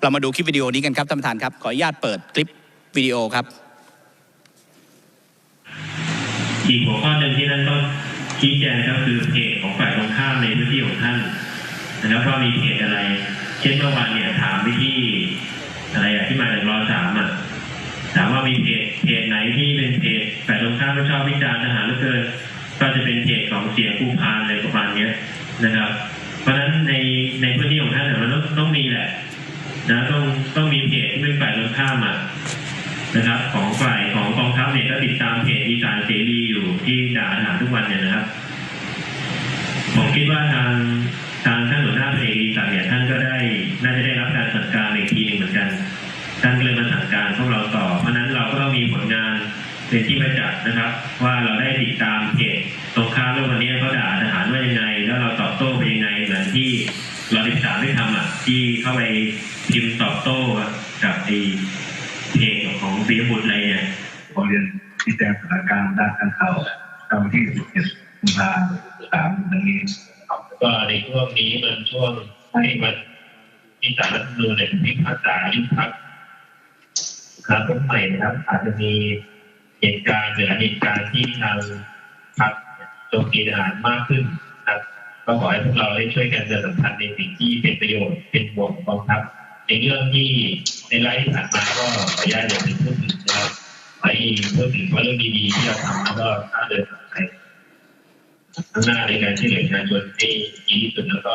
เรามาดูคลิปวิดีโอนี้กันครับท่านประธานครับ ขออนุญาตเปิดคลิปวิดีโอครับ อีกหัวข้อหนึ่งที่ท่านต้องชี้แจงก็คือเพจของฝ่ายตรงข้ามในพื้นที่ของท่านนะครับว่ามีเพจอะไร เช่นเมื่อวานเนี่ยถามไปที่อะไรอะที่มาจากรอสามอะถามว่ามีเพจเพจไหนที่เป็นเพจฝ่ายตรงข้ามไม่ชอบวิจารณ์ทหารหลือเกินก็จะเป็นเพจของเสียผู้พานอะไรประมาณนี้นะครับ เพราะฉะนั้นในในพื้นที่ของท่านเนี่ยมันต้องต้องมีแหละ นะต้องต้องมีเพจที่เป็นฝ่ายตรงข้ามอะนะครับ ของฝ่ายของกองทัพเนี่ยก็ติดตามเพจอีสานเสรีอยู่ที่ด่าทหารทุกวันเนี่ยนะครับ ผมคิดว่าทางทางท่านหัวหน้าเพจอีสานเนี่ยท่านก็ได้ น่าจะได้รับการสั่งการอีกทีหนึ่งเหมือนกันท่านก็เลยมาสั่งการพวกเราต่อ เพราะฉะนั้นเราก็ต้องมีผลงานเป็นที่ประจักษ์นะครับ ว่าเราได้ติดตามเพจตรงข้ามเรื่องวันนี้เขาด่าทหารว่ายังไง แล้วเราตอบโต้ไปยังไงเหมือนที่ เราได้สามได้ทำอะ ที่เข้าไปพิมพ์ตอบโต้กับไอ้เพจของปียบุตรอะไรเนี่ยขอเรียนที่แจ้งสถานการณ์ด้านการข่าวตามที่11กุมภาพันธ์3ดังนี้ก็ในช่วงนี้มันช่วงให้มันมีสารรัฐธรรมนูญในพิพากษายุบพักครับต้นใหม่นะครับ อาจจะมีเหตุการณ์หรือเหตุการณ์ที่ทางพักโจมตีทหารมากขึ้นครับ ก็ขอให้พวกเราได้ช่วยกันเดินสำคัญในสิ่งที่เป็นประโยชน์เป็นบวกของกองทัพในเรื่องที่ในไลฟ์ที่ผ่านมาก็ขออนุญาตอย่าไปพูดถึงนะครับให้พูดถึงว่าเรื่องดีๆที่เราทำแล้วก็ถ้าเดินไปข้างหน้าในการช่วยเหลือประชาชนให้ดีที่สุดแล้วก็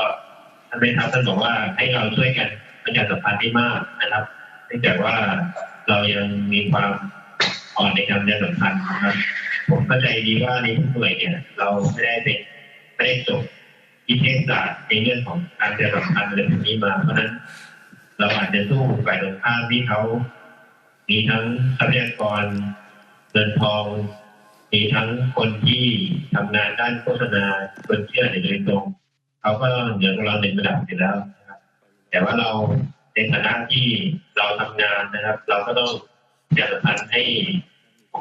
ท่านแม่ทัพท่านบอกว่าให้เราช่วยกันประชาสัมพันธ์ให้มากนะครับเนื่องจากว่าเรายังมีความอ่อนในการประชาสัมพันธ์นะครับผมเข้าใจดีว่าในผู้ป่วยเนี่ย เราไม่ได้เป็นไม่ได้จบ วิทยาศาสตร์ในเรื่องของการประสัมพันธ์อะไรพวกนี้มา เพราะนั้น เราอาจจะสู้ฝ่ายตรงข้ามที่เขามีทั้งทรัพยากรเงินทอง มีทั้งคนที่ทำงานด้านโฆษณาคนเชื่อในโดยตรงเขาก็เหนือกว่าเราในระดับอยู่แล้วนะครับ แต่ว่าเราในฐานะที่เราทำงานนะครับ เราก็ต้องประสัมพันธ์ให้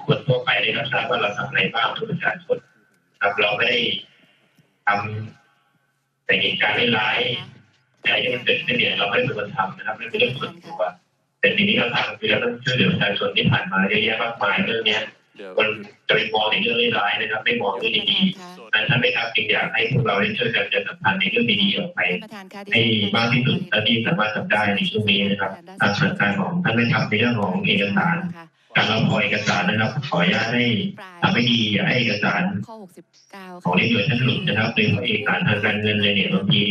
คนทั่วไปได้รับทราบว่าเราทำอะไรบ้างเพื่อประชาชนครับเราไม่ได้ทำ แต่เหตุการณ์ร้ายๆอะไรที่มันเกิดขึ้นเนี่ยเราไม่ได้เป็นคนทำนะครับไม่เป็นเรื่องส่วนตัวแต่สิ่งที่เราทำคือเราต้องช่วยเหลือประชาชนที่ผ่านมาเยอะแยะมากมายเรื่องเนี้ยเดี๋ยวคนจะไปมองในเรื่องร้ายๆนะครับ ไม่มองเรื่องดีๆนั้นท่านไม่ครับจึงอยากให้พวกเราได้ช่วยกันจะสัมพันธ์ในเรื่องดีๆออกไปท่านประธานคะให้มากที่สุดเท่าที่สามารถทำได้ในช่วงนี้นะครับทางสั่งการของท่านไม่ทำในเรื่องของเอกสาร การรับพอเอกสารนะครับ ขออนุญาตให้ทำให้ดีอย่าให้เอกสารข้อ69ของในหน่วยท่านหลุดนะครับโดยเฉพาะเอกสารทางการเงินเลยเนี่ยบางที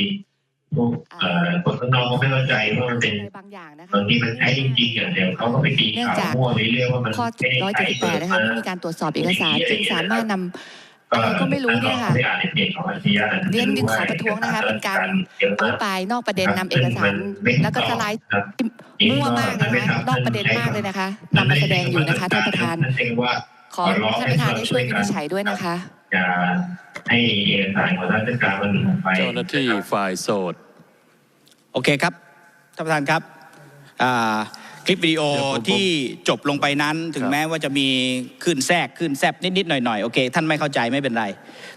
พวกเอ่อคนข้างนอกก็ไม่เข้าใจว่ามันเป็นบางอย่างนะคะบางทีมันใช้จริงๆอะเดี๋ยวเขาก็ไปตีข่าวมั่วไปเรื่อยว่ามันข้อไม่ได้ใช้178นะคะไม่มีการตรวจสอบเอกสารจึงสามารถนำ อะไรก็ไม่รู้เนี่ยค่ะไม่อ่านในเพจของอาชียะเรียนจึงขอประท้วงนะคะเป็นการอภิปรายนอกประเด็นนำเอกสาร แล้วก็สไลด์มั่วมากเลยนะคะนอกประเด็นมากเลยนะคะนำมาแสดงอยู่นะคะท่านประธานว่าขอท่านประธานได้ช่วยวินิจฉัยด้วยนะคะจะให้เอกสารของราชการมันหลุดออกไปเจ้าหน้าที่ฝ่ายโสดโอเคครับท่านประธานครับอ่า คลิปวิดีโอเดี๋ยวผมที่จบลงไปนั้นถึงครับแม้ว่าจะมีขึ้นแทรกขึ้นแซบนิดๆหน่อยๆโอเค ท่านไม่เข้าใจไม่เป็นไร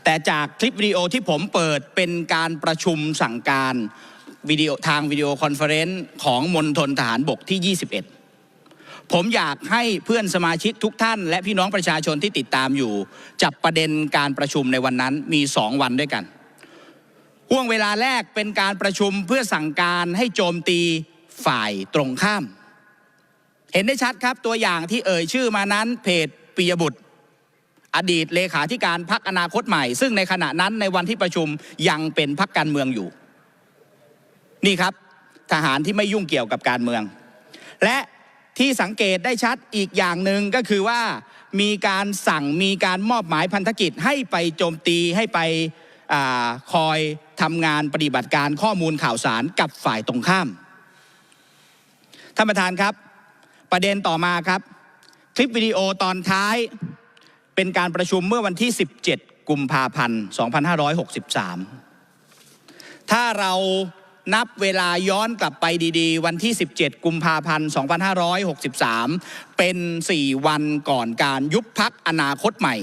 แต่จากคลิปวิดีโอที่ผมเปิดเป็นการประชุมสั่งการวิดีโอทางวิดีโอคอนเฟอเรนซ์ของมณฑลทหารบกที่ 21 ผมอยากให้เพื่อนสมาชิกทุกท่าน และพี่น้องประชาชนที่ติดตามอยู่ จับประเด็นการประชุมในวันนั้นมีสองวันด้วยกันห่วงเวลาแรกเป็นการประชุมเพื่อสั่งการให้โจมตีฝ่ายตรงข้าม เห็นได้ชัดครับตัวอย่างที่เอ่ยชื่อมานั้นเพจปิยบุตร อดีตเลขาธิการพักอนาคตใหม่ ซึ่งในขณะนั้นในวันที่ประชุมยังเป็นพักการเมืองอยู่ นี่ครับ ทหารที่ไม่ยุ่งเกี่ยวกับการเมือง และที่สังเกตได้ชัดอีกอย่างหนึ่งก็คือว่ามีการสั่งมีการมอบหมายพันธกิจให้ไปโจมตีให้ไปอคอยทำงานปฏิบัติการข้อมูลข่าวสารกับฝ่ายตรงข้ามท่านประธานครับ ประเด็นต่อมาครับ คลิปวิดีโอตอนท้ายเป็นการประชุมเมื่อวันที่ 17 กุมภาพันธ์ 2563 ถ้าเรานับเวลาย้อนกลับไปดีๆ วันที่ 17 กุมภาพันธ์ 2563 เป็น 4 วันก่อนการยุบพักอนาคตใหม่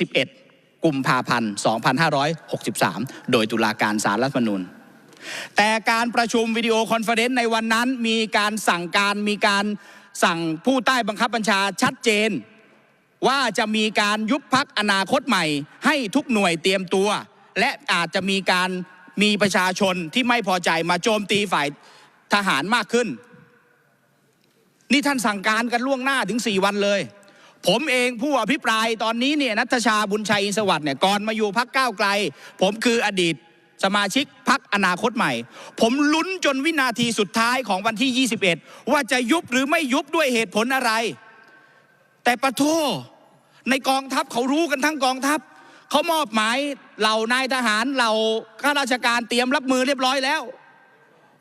21 กุมภาพันธ์ 2563 โดยตุลาการสารรัฐมนูญ แต่การประชุมวิดีโอคอนเฟอเรนซ์ในวันนั้นมีการสั่งการมีการสั่งผู้ใต้บังคับบัญชาชัดเจน ว่าจะมีการยุบพักอนาคตใหม่ ให้ทุกหน่วยเตรียมตัว และอาจจะมีการมีประชาชนที่ไม่พอใจมาโจมตีฝ่ายทหารมากขึ้น นี่ท่านสั่งการกันล่วงหน้าถึง 4 วันเลย ผมเองผู้อภิปรายตอนนี้เนี่ยนัทชาบุญชัยอินสวัสดิ์เนี่ยก่อนมาอยู่พักก้าวไกล ผมคืออดีต สมาชิกพักอนาคตใหม่ ผมลุ้นจนวินาทีสุดท้ายของวันที่ 21 ว่าจะยุบหรือไม่ยุบด้วยเหตุผลอะไร แต่ประโทในกองทัพเขารู้กันทั้งกองทัพเขามอบหมายเหล่านายทหารเหล่าข้าราชการเตรียมรับมือเรียบร้อยแล้ว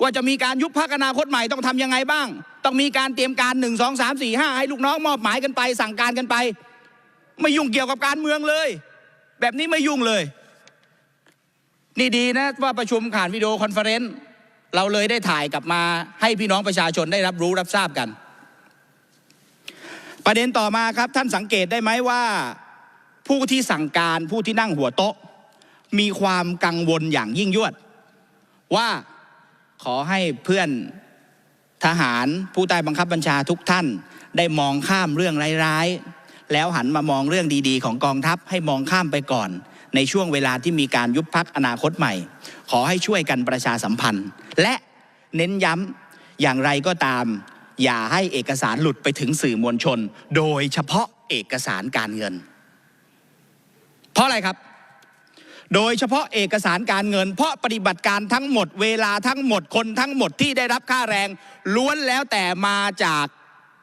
ว่าจะมีการยุบพักอนาคตใหม่ต้องทำยังไงบ้าง ต้องมีการเตรียมการหนึ่งสองสามสี่ห้าให้ลูกน้องมอบหมายกันไป สั่งการกันไป ไม่ยุ่งเกี่ยวกับการเมืองเลย แบบนี้ไม่ยุ่งเลย นี่ดีนะว่าประชุมผ่านวิดีโอคอนเฟอเรนซ์เราเลยได้ถ่ายกลับมาให้พี่น้องประชาชนได้รับรู้รับทราบกัน ประเด็นต่อมาครับท่านสังเกตได้ไหมว่า ผู้ที่สั่งการผู้ที่นั่งหัวโต๊ะ มีความกังวลอย่างยิ่งยวด ว่าขอให้เพื่อนทหารผู้ใต้บังคับบัญชาทุกท่าน ได้มองข้ามเรื่องร้ายๆ แล้วหันมามองเรื่องดีๆ ของกองทัพให้มองข้ามไปก่อน ในช่วงเวลาที่มีการยุบพักอนาคตใหม่ ขอให้ช่วยกันประชาสัมพันธ์ และเน้นย้ำอย่างไรก็ตาม อย่าให้เอกสารหลุดไปถึงสื่อมวลชน โดยเฉพาะเอกสารการเงิน เพราะอะไรครับ โดยเฉพาะเอกสารการเงิน เพราะปฏิบัติการทั้งหมด เวลาทั้งหมดคนทั้งหมดที่ได้รับค่าแรง ล้วนแล้วแต่มาจาก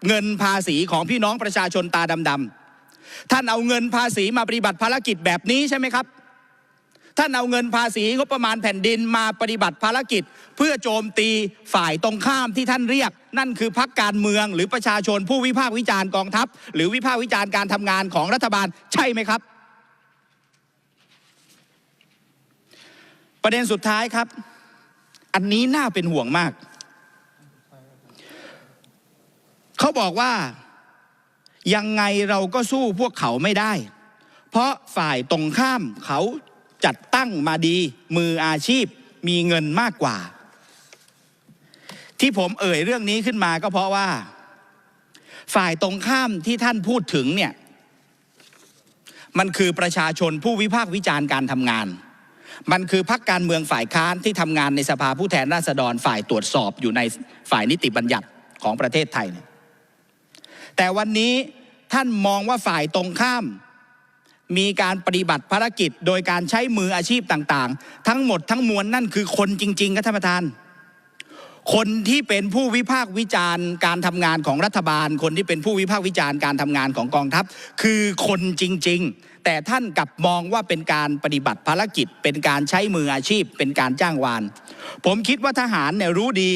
เงินภาษีของพี่น้องประชาชนตาดำๆ ท่านเอาเงินภาษีมาปฏิบัติภารกิจแบบนี้ใช่ไหมครับ ท่านเอาเงินภาษีงบประมาณแผ่นดินมาปฏิบัติภารกิจ เพื่อโจมตีฝ่ายตรงข้ามที่ท่านเรียก นั่นคือพักการเมืองหรือประชาชนผู้วิพากษ์วิจารณ์กองทัพ หรือวิพากษ์วิจารณ์การทำงานของรัฐบาลใช่ไหมครับ ประเด็นสุดท้ายครับ อันนี้น่าเป็นห่วงมาก เขาบอกว่า ยังไงเราก็สู้พวกเขาไม่ได้ เพราะฝ่ายตรงข้ามเขาจัดตั้งมาดีมืออาชีพมีเงินมากกว่า ที่ผมเอ่ยเรื่องนี้ขึ้นมาก็เพราะว่า ฝ่ายตรงข้ามที่ท่านพูดถึงเนี่ยมันคือประชาชนผู้วิพากษ์วิจารณ์การทำงาน มันคือพักการเมืองฝ่ายค้านที่ทำงานในสภาผู้แทนราษฎรฝ่ายตรวจสอบอยู่ในฝ่ายนิติบัญญัติของประเทศไทยเนี่ย แต่วันนี้ท่านมองว่าฝ่ายตรงข้าม มีการปฏิบัติภารกิจ โดยการใช้มืออาชีพต่างๆ ทั้งหมดทั้งมวลนั่นคือคนจริงๆครับท่านประธาน คนที่เป็นผู้วิพากษ์วิจารณ์ การทำงานของรัฐบาล คนที่เป็นผู้วิพากษ์วิจารณ์การทำงานของกองทัพ คือคนจริง ๆ แต่ท่านกลับมองว่าเป็นการปฏิบัติภารกิจ เป็นการใช้มืออาชีพ เป็นการจ้างวาน ผมคิดว่าทหารเนี่ยรู้ดี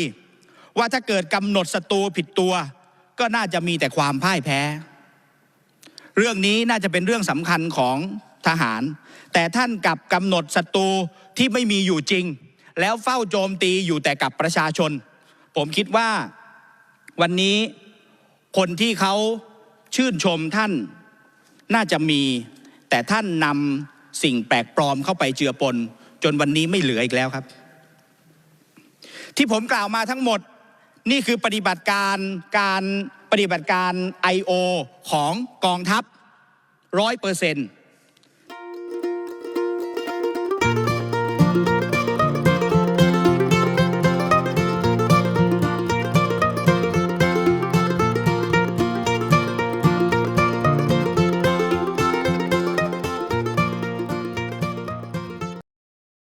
ว่าถ้าเกิดกำหนดศัตรูผิดตัว ก็น่าจะมีแต่ความพ่ายแพ้ เรื่องนี้น่าจะเป็นเรื่องสำคัญของทหาร แต่ท่านกลับกำหนดศัตรูที่ไม่มีอยู่จริง แล้วเฝ้าโจมตีอยู่แต่กับประชาชน ผมคิดว่าวันนี้คนที่เขาชื่นชมท่านน่าจะมี แต่ท่านนำสิ่งแปลกปลอมเข้าไปเจือปน จนวันนี้ไม่เหลืออีกแล้วครับ ที่ผมกล่าวมาทั้งหมดนี่คือปฏิบัติการการ ปฏิบัติการ I.O. ของกองทัพร้อยเปอร์เซ็นต์